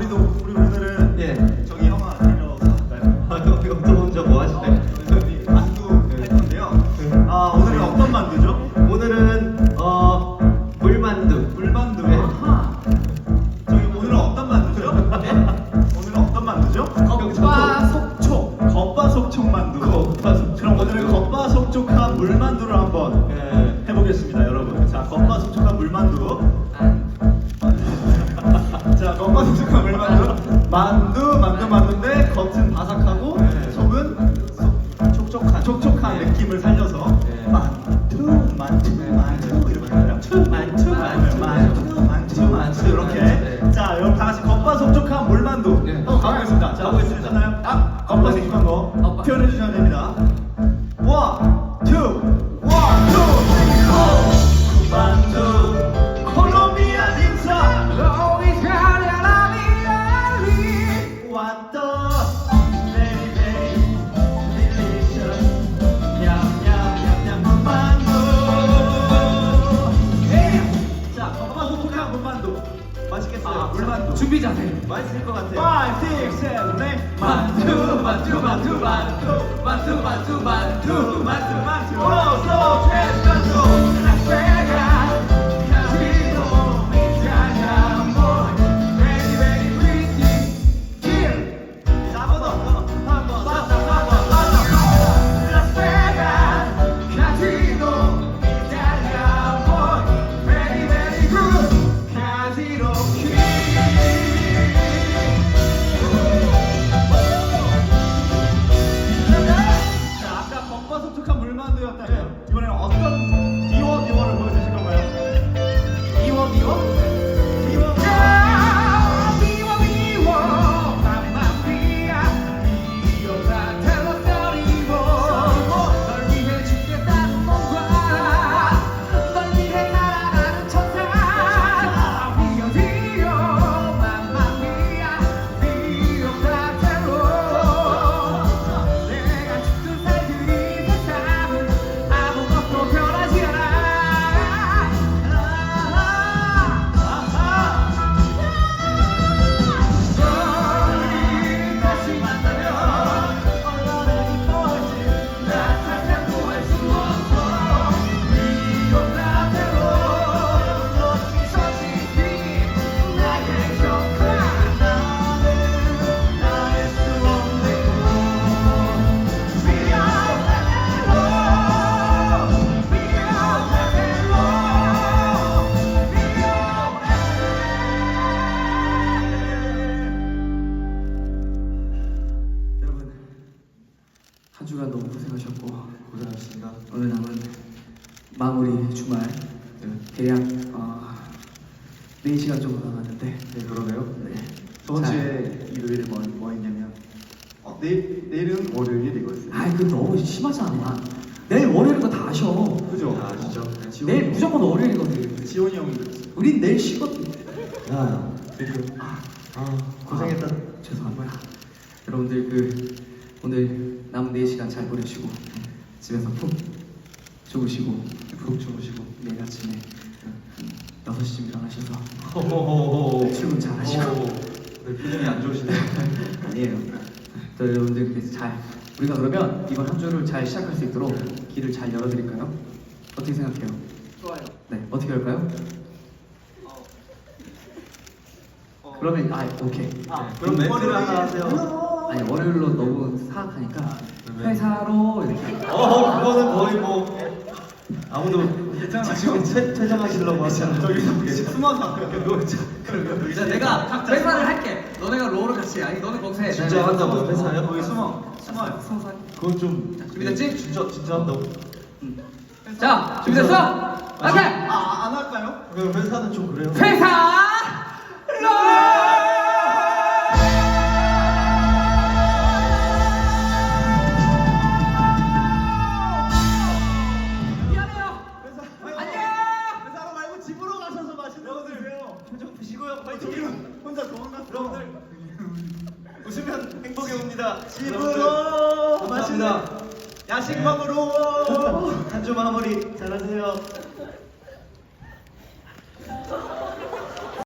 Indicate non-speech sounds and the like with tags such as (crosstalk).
우리도 우리 오늘은 예. 저기 형아 데려서 갈까요? 아, 형, 형, 또 혼자 뭐 하시네? 저희 만두 할 건데요. 아 오늘은 어떤 만두죠? 만두. 만두, 만두, 만두인데 겉은 바삭하고 네. 속은 속- 촉촉한, 촉촉한 느낌을 살려서 네. 만두, 만두, 만두 이렇게. 만두, 만두, 만두, 만두, 만두, 이렇게. 네. 자, 여러분 다 같이 겉바 속촉한 물만두 네. 한번 가보겠습니다. 자, 가보겠습니다. 아, 겉바 속촉한 거 겉바- 표현해 주시면 됩니다. 만두. 물만두. 맛있겠어요? 물만두. 준비 자세. 맛있을 것 같아요. 5, 6, 7, 8 만두, 만두, 만두, 만두. 만두, 만두, 만두. 만두 만두. 오소 최만두 한 주간 너무 고생하셨고, 고생하셨습니다. 오늘 남은 마무리 주말, 대략, 어, 4시간 정도 남았는데, 네 그러네요. 네. 저번 자, 주에 일요일에 뭐, 뭐 했냐면 어, 내일 내일은 월요일 이거였어요. 아이, 그 너무 심하잖아. 내일 월요일인 거다 아셔. 그죠? 다 아시죠? 내일 무조건 월요일이거든. 지원이 형이 그랬어요. 우린 내일 쉬거든. 야, 드디어. 아, 고생했다. 아, 죄송합니다. 여러분들 그 오늘 남은 4시간 잘 보내시고 집에서 푹 주무시고 푹 주무시고 내일 아침에 6시쯤 일어나셔서. (laughs) 출근 잘 하시고 네, 표정이 안 좋으시네요. (laughs) 아니에요. 또 여러분들 그래서 잘 우리가 그러면 이번 한 주를 잘 시작할 수 있도록 길을 잘 열어드릴까요? 어떻게 생각해요? 좋아요. 네, 어떻게 할까요? 어, 그러면 아 오케이. 아, 그럼 그럼 멘트를 하나 하세요. 아니 월요일로 너무 사악하니까 그러면- 회사로 이렇게. 어, 그거는 거의 뭐 아무도 지금 퇴, 퇴장하시려고 하잖아. 저기 숨어서 그거 그러면 자, 내가 회사를 할게. 너네가 롤을 같이 해. 아니 너네 거기서 해. 진짜 한다고요? 회사요? 거기 숨어 숨어. 숨어서 해. 그건 좀 준비됐지? 진짜 진짜 한다고. 자, 준비됐어? 오케이. 아, 안 할까요? 그럼 회사는 좀 그래요. 회사 롤. 웃으면 행복이 옵니다. 집으로 마시는 야식 먹으러 (laughs) 한 주 마무리 잘하세요.